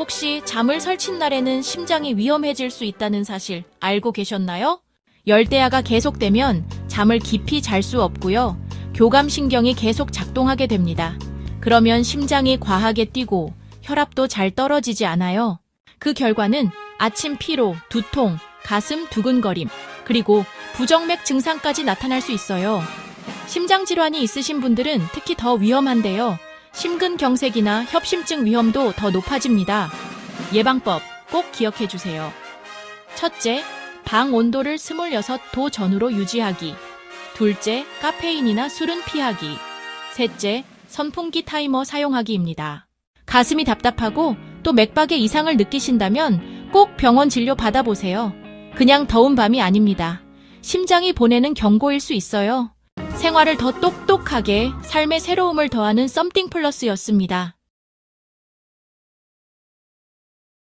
혹시 잠을 설친 날에는 심장이 위험해질 수 있다는 사실 알고 계셨나요? 열대야가 계속되면 잠을 깊이 잘 수 없고요. 교감신경이 계속 작동하게 됩니다. 그러면 심장이 과하게 뛰고 혈압도 잘 떨어지지 않아요. 그 결과는 아침 피로, 두통, 가슴 두근거림, 그리고 부정맥 증상까지 나타날 수 있어요. 심장 질환이 있으신 분들은 특히 더 위험한데요. 심근경색이나 협심증 위험도 더 높아집니다. 예방법 꼭 기억해 주세요. 첫째, 방 온도를 26도 전후로 유지하기. 둘째, 카페인이나 술은 피하기. 셋째, 선풍기 타이머 사용하기입니다. 가슴이 답답하고 또 맥박에 이상을 느끼신다면 꼭 병원 진료 받아보세요. 그냥 더운 밤이 아닙니다. 심장이 보내는 경고일 수 있어요. 생활을 더 똑똑하게 삶의 새로움을 더하는 썸띵 플러스였습니다.